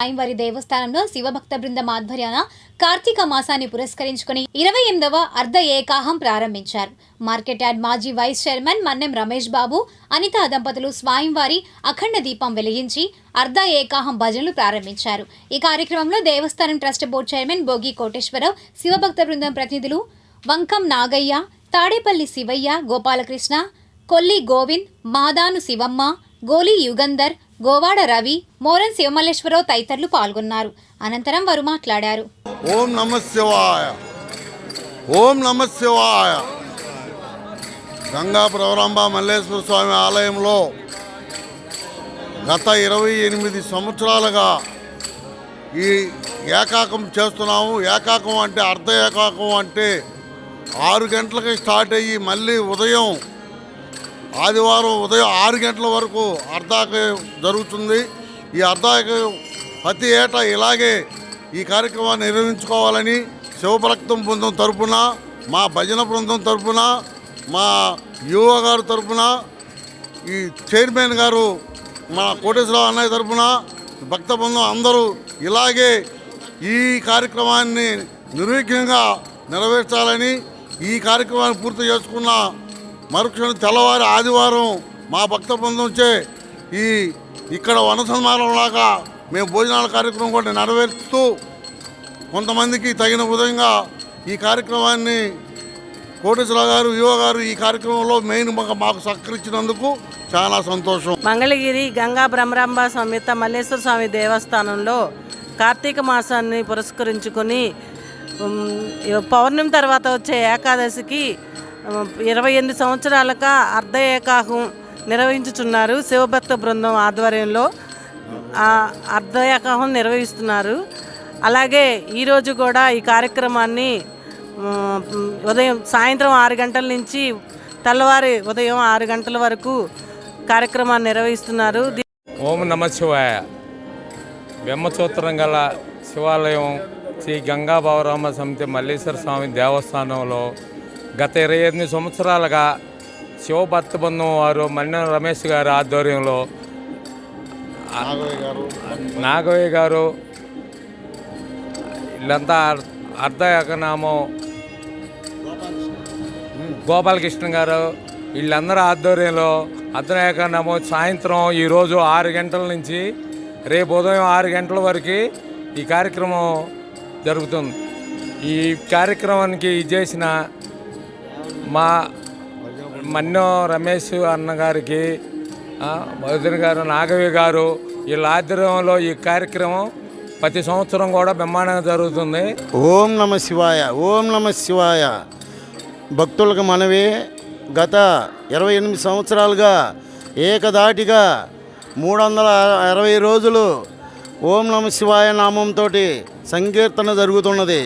స్వామివారి దేవస్థానంలో శివభక్త బృందం ఆధ్వర్యాన కార్తీక మాసాన్ని పురస్కరించుకుని ఇరవై ఎనిమిదవ అర్ధ ఏకాహం ప్రారంభించారు. మార్కెట్ యార్డ్ మాజీ వైస్ చైర్మన్ మన్నెం రమేష్ బాబు అనితా దంపతులు స్వామివారి అఖండ దీపం వెలిగించి అర్ధ ఏకాహం భజనలు ప్రారంభించారు. ఈ కార్యక్రమంలో దేవస్థానం trust board chairman Bhogi Koteswararao శివభక్త బృందం ప్రతినిధులు వంకం నాగయ్య తాడేపల్లి శివయ్య గోపాలకృష్ణ కొల్లి గోవింద్ మాదాను శివమ్మ గోలి యుగంధర్ గోవాడ రవి మోరన్ శివమల్లేశ్వరరావు తదితరులు పాల్గొన్నారు. అనంతరం వారు మాట్లాడారు. ఓం నమ శివాయ. ఓం నమ శివాయ. గంగా ప్రవరంభ మల్లేశ్వర స్వామి ఆలయంలో గత ఇరవై ఎనిమిది సంవత్సరాలుగా ఈ ఏకాకం చేస్తున్నాము. ఏకాకం అంటే అర్ధ ఏకాకం అంటే ఆరు గంటలకి స్టార్ట్ అయ్యి మళ్ళీ ఉదయం ఆదివారం ఉదయం ఆరు గంటల వరకు అర్ధాక జరుగుతుంది. ఈ అర్ధాక ప్రతి ఏటా ఇలాగే ఈ కార్యక్రమాన్ని నిర్వహించుకోవాలని శివభక్తం బృందం తరపున మా భజన బృందం తరపున మా యువ గారు తరపున ఈ చైర్మన్ గారు మా కోటేశ్వరరావు అన్నయ్య తరపున భక్త బృందం అందరూ ఇలాగే ఈ కార్యక్రమాన్ని నిర్విఘ్నంగా నెరవేర్చాలని ఈ కార్యక్రమాన్ని పూర్తి చేసుకున్న మరుక్షణం తెల్లవారి ఆదివారం మా భక్త బృందంచే ఈ ఇక్కడ వనసన్మానంలాగా మేము భోజనాల కార్యక్రమం కూడా నెరవేరుస్తూ కొంతమందికి తగిన విధంగా ఈ కార్యక్రమాన్ని కోటేశ్వరరావు గారు యువ గారు ఈ కార్యక్రమంలో మెయిన్ మాకు సహకరించినందుకు చాలా సంతోషం. మంగళగిరి గంగా బ్రహ్మరాంబ సమేత మల్లేశ్వర స్వామి దేవస్థానంలో కార్తీక మాసాన్ని పురస్కరించుకొని పౌర్ణమి తర్వాత వచ్చే ఏకాదశికి ఇరవై ఎనిమిది సంవత్సరాలుగా అర్ధ ఏకాహం నిర్వహించుచున్నారు శివభక్త బృందం ఆధ్వర్యంలో. అర్ధ ఏకాహం నిర్వహిస్తున్నారు. అలాగే ఈరోజు కూడా ఈ కార్యక్రమాన్ని ఉదయం సాయంత్రం ఆరు గంటల నుంచి తెల్లవారి ఉదయం ఆరు గంటల వరకు కార్యక్రమాన్ని నిర్వహిస్తున్నారు. ఓం నమ శివాయ. బ్రహ్మసూత్రం గల శివాలయం శ్రీ గంగాభావరామ సమితి మల్లేశ్వర స్వామి దేవస్థానంలో గత ఇరవై ఎనిమిది సంవత్సరాలుగా శివభక్త బృందం వారు మన్నె రమేష్ గారి ఆధ్వర్యంలో నాగయ్య గారు. వీళ్ళంతా అర్- అర్ధ ఏకనామం గోపాలకృష్ణ గారు వీళ్ళందరూ ఆధ్వర్యంలో అర్ధ ఏకనామం సాయంత్రం ఈరోజు ఆరు గంటల నుంచి రేపు ఉదయం ఆరు గంటల వరకు ఈ కార్యక్రమం జరుగుతుంది. ఈ కార్యక్రమానికి చేసిన మా మన్నో రమేష్ అన్న గారికి గారు నాగవి గారు వీళ్ళ ఆధ్వర్యంలో ఈ కార్యక్రమం ప్రతి సంవత్సరం కూడా బ్రహ్మాండంగా జరుగుతుంది. ఓం నమ శివాయ ఓం నమ శివాయ. భక్తులకు మనవి గత ఇరవై ఎనిమిది సంవత్సరాలుగా ఏకదాటిగా మూడు వందల అరవై రోజులు ఓం నమ శివాయ నామంతో సంకీర్తన జరుగుతున్నది.